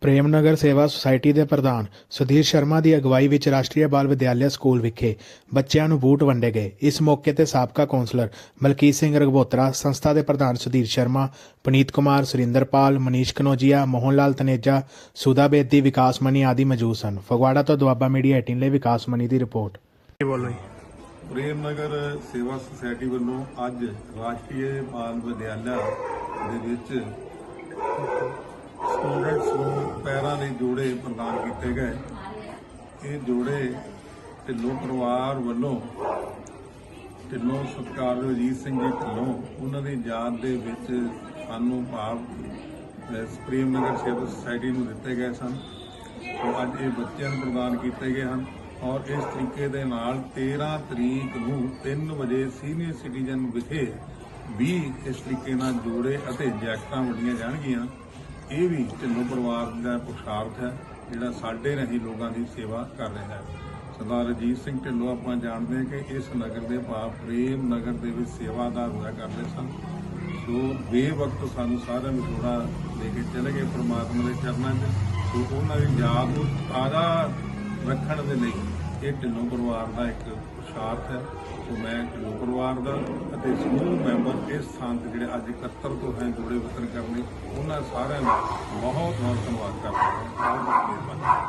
ਪ੍ਰੇਮਨਗਰ ਸੇਵਾ ਸੁਸਾਇਟੀ ਦੇ ਪ੍ਰਧਾਨ ਸੁਧੀਰ ਸ਼ਰਮਾ ਦੀ ਅਗਵਾਈ ਵਿੱਚ ਰਾਸ਼ਟਰੀ ਬਾਲ ਵਿਦਿਆਲਿਆ ਸਕੂਲ ਵਿਖੇ ਬੱਚਿਆਂ ਨੂੰ ਬੂਟ ਵੰਡੇ ਗਏ। ਇਸ ਮੌਕੇ ਤੇ ਸਾਬਕਾ ਕੌਂਸਲਰ ਮਲਕੀਤ ਸਿੰਘ ਰਗਬੋਤਰਾ ਸੰਸਥਾ ਦੇ ਪ੍ਰਧਾਨ ਸੁਧੀਰ ਸ਼ਰਮਾ ਪਨੀਤ ਕੁਮਾਰ ਸੁਰਿੰਦਰਪਾਲ ਮਨੀਸ਼ ਕਨੋਜੀਆ ਮੋਹਨ ਲਾਲ ਤਨੇਜਾ ਸੁਦਾ ਬੇਦੀ ਵਿਕਾਸ ਮਣੀ ਆਦਿ ਮੌਜੂਦ ਸਨ। ਫਗਵਾੜਾ ਤੋਂ ਦੁਆਬਾ ਮੀਡੀਆ 18 ਲਈ ਵਿਕਾਸ ਮਣੀ ਦੀ ਰਿਪੋਰਟ। ਬੋਲੋ ਜੀ ਪ੍ਰੇਮ ਨਗਰ ਸੇਵਾ ਸੁਸਾਇਟੀ ਵੱਲੋਂ ਅੱਜ ਰਾਸ਼ਟਰੀ ਬਾਲ ਵਿਦਿਆਲਿਆ ਦੇ ਵਿੱਚ ਸਟੂਡੈਂਟਸ ਨੂੰ ਪੈਰਾਂ ਲਈ ਜੋੜੇ ਪ੍ਰਦਾਨ ਕੀਤੇ ਗਏ। ਇਹ ਜੋੜੇ ਢਿੱਲੋਂ ਪਰਿਵਾਰ ਵੱਲੋਂ, ਢਿੱਲੋਂ ਸਤਿਕਾਰਯੋਗ ਅਜੀਤ ਸਿੰਘ ਜੀ ਢਿੱਲੋਂ, ਉਹਨਾਂ ਦੀ ਯਾਦ ਦੇ ਵਿੱਚ ਸਾਨੂੰ ਭਾਵ ਸੁਪਰੀਮ ਨਗਰ ਸੇਵਾ ਸੁਸਾਇਟੀ ਨੂੰ ਦਿੱਤੇ ਗਏ ਸਨ। ਸੋ ਅੱਜ ਇਹ ਬੱਚਿਆਂ ਨੂੰ ਪ੍ਰਦਾਨ ਕੀਤੇ ਗਏ ਹਨ ਔਰ ਇਸ ਤਰੀਕੇ ਦੇ ਨਾਲ 13 ਤਰੀਕ ਨੂੰ 3 ਵਜੇ ਸੀਨੀਅਰ ਸਿਟੀਜ਼ਨ ਵਿਖੇ ਵੀ ਇਸ ਤਰੀਕੇ ਨਾਲ ਜੋੜੇ ਅਤੇ ਜੈਕਟਾਂ ਵੰਡੀਆਂ ਜਾਣਗੀਆਂ। ਇਹ ਵੀ ਢਿੱਲੋਂ ਪਰਿਵਾਰ ਦਾ ਪੁਰਸ਼ਾਰਥ ਹੈ, ਜਿਹੜਾ ਸਾਡੇ ਰਹੀ ਲੋਕਾਂ ਦੀ ਸੇਵਾ ਕਰ ਰਿਹਾ ਹੈ। ਸਰਦਾਰ ਅਜੀਤ ਸਿੰਘ ਢਿੱਲੋਂ, ਆਪਾਂ ਜਾਣਦੇ ਹਾਂ ਕਿ ਇਸ ਨਗਰ ਦੇ ਭਾਵ ਪ੍ਰੇਮ ਨਗਰ ਦੇ ਵਿੱਚ ਸੇਵਾਦਾਰ ਹੋਇਆ ਕਰਦੇ ਸਨ। ਸੋ ਬੇਵਕਤ ਸਾਨੂੰ ਸਾਰਿਆਂ ਨੂੰ ਥੋੜਾ ਲੈ ਕੇ ਚਲੇ ਗਏ ਪ੍ਰਮਾਤਮਾ ਦੇ ਚਰਨਾਂ 'ਚ। ਸੋ ਉਹਨਾਂ ਦੀ ਯਾਦ ਨੂੰ ਤਾਜ਼ਾ ਰੱਖਣ ਦੇ ਲਈ ਇਹ ਢਿੱਲੋਂ ਪਰਿਵਾਰ ਦਾ ਇੱਕ ਸ਼ਾਰਥ ਹੈ। ਸੋ ਮੈਂ ਢਿੱਲੋਂ ਪਰਿਵਾਰ ਦਾ ਅਤੇ ਸਮੂਹ ਮੈਂਬਰ ਇਸ ਸਥਾਨ ਤੇ ਜਿਹੜੇ ਅੱਜ ਇਕੱਤਰ ਤੋਂ ਹੈ ਜੋੜੇ ਵਿਤਰਨ ਕਰਨੇ, ਉਹਨਾਂ ਸਾਰਿਆਂ ਦਾ ਬਹੁਤ ਬਹੁਤ ਧੰਨਵਾਦ ਕਰਦਾ ਹਾਂ। ਬਹੁਤ ਮਿਹਰਬਾਨੀ